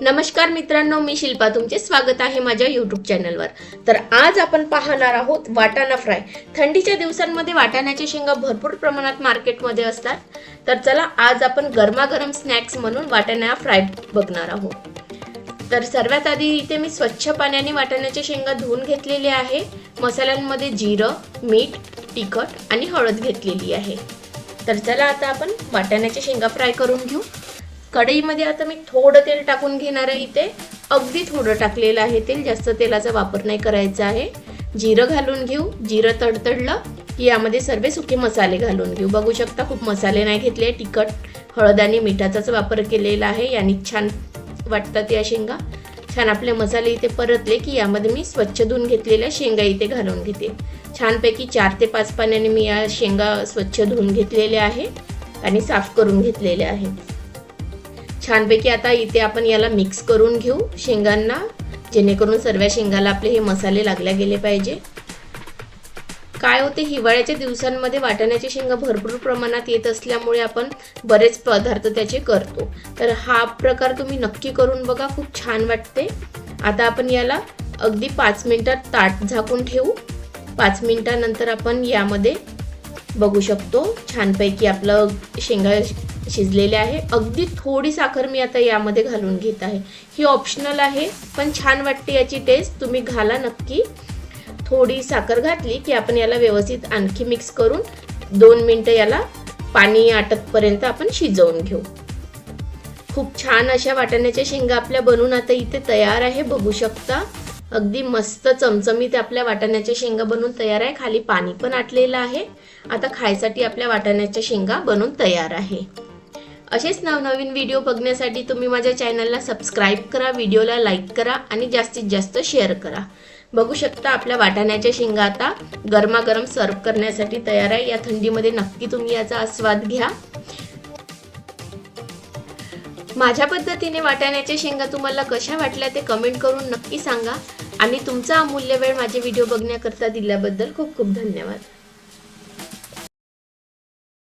नमस्कार मित्रांनो मी शिल्पा. तुमचे स्वागत आहे माझ्या यूट्यूब चॅनलवर तर आज आपण पाहणार आहोत वाटाणा फ्राय. थंडीच्या दिवसांमध्ये वाटाण्याच्या शेंगा भरपूर प्रमाणात मार्केटमध्ये असतात. तर चला आज आपण गरमागरम स्नॅक्स म्हणून वाटाणा फ्राय बघणार आहोत. तर सर्वात आधी इथे मी स्वच्छ पाण्याने वाटाण्याच्या शेंगा धुवून घेतलेले आहे. मसाल्यांमध्ये जिरं मीठ तिखट आणि हळद घेतलेली आहे. तर चला आता आपण वाटाण्याच्या शेंगा फ्राय करून घेऊ. कढईमध्ये आता मी थोडं तेल टाकून घेणार आहे इथे. अगदी थोडं टाकलेलं आहे तेल जास्त तेलाचा वापर नाही करायचा आहे. जिरं घालून घेऊ जिरं तडतडलं की यामध्ये सर्व सुके मसाले घालून घेऊ. बघू शकता खूप मसाले नाही घेतले तिखट हळद आणि मिठाचाच वापर केलेला आहे. याने छान वाटतात या शेंगा. छान आपले मसाले इथे परतले की यामध्ये मी स्वच्छ धुवून घेतलेल्या शेंगा इथे घालून घेते. छानपैकी चार ते पाच पाण्याने मी या शेंगा स्वच्छ धुवून घेतलेल्या आहे आणि साफ करून घेतलेले आहे छानपैकी आता इथे आपण याला मिक्स करून घेऊ शेंगांना. जेणेकरून सर्व शेंगाला आपले हे मसाले लागल्या गेले पाहिजे. काय होते हिवाळ्याच्या दिवसांमध्ये वाटाण्याचे शेंगा भरपूर प्रमाणात येत असल्यामुळे आपण बरेच पदार्थ त्याचे करतो. तर हा प्रकार तुम्ही नक्की करून बघा खूप छान वाटते. आता आपण याला अगदी पाच मिनिटात ताट झाकून ठेवू. पाच मिनिटानंतर आपण यामध्ये बघू शकतो. छानपैकी आपलं शेंगा शिजलेले आहे. अगदी थोडी साखर मी आता यामध्ये घालून घेत आहे. ही ऑप्शनल आहे पण छान वाटते याची टेस्ट तुम्ही घाला नक्की. थोडी साखर घातली की आपण याला व्यवस्थित आणखी मिक्स करून दोन मिनटं याला पाणी आटतपर्यंत आपण शिजवून घेऊ. खूप छान अशा वाटाण्याच्या शेंगा आपल्या बनवून आता इथे तयार आहे. बघू शकता. अगदी मस्त चमचमीत आपल्या वाटाण्याच्या शेंगा बनवून तयार आहे. खाली पाणी पण आटलेलं आहे. आता खायसाठी आपल्या वाटाण्याच्या शेंगा बनवून तयार आहे. असेच नवनवीन व्हिडिओ बघण्यासाठी तुम्ही माझ्या चॅनलला सबस्क्राईब करा व्हिडिओला लाईक करा आणि जास्तीत जास्त शेअर करा. बघू शकता आपल्या वाटाण्याच्या शेंगा आता गरमागरम सर्व करण्यासाठी तयार आहे. या थंडीमध्ये नक्की तुम्ही याचा आस्वाद घ्या. माझ्या पद्धतीने वाटाण्याच्या शेंगा तुम्हाला कशा वाटल्या ते कमेंट करून नक्की सांगा. आणि तुमचा अमूल्य वेळ माझे व्हिडिओ बघण्याकरता दिल्याबद्दल खूप खूप धन्यवाद.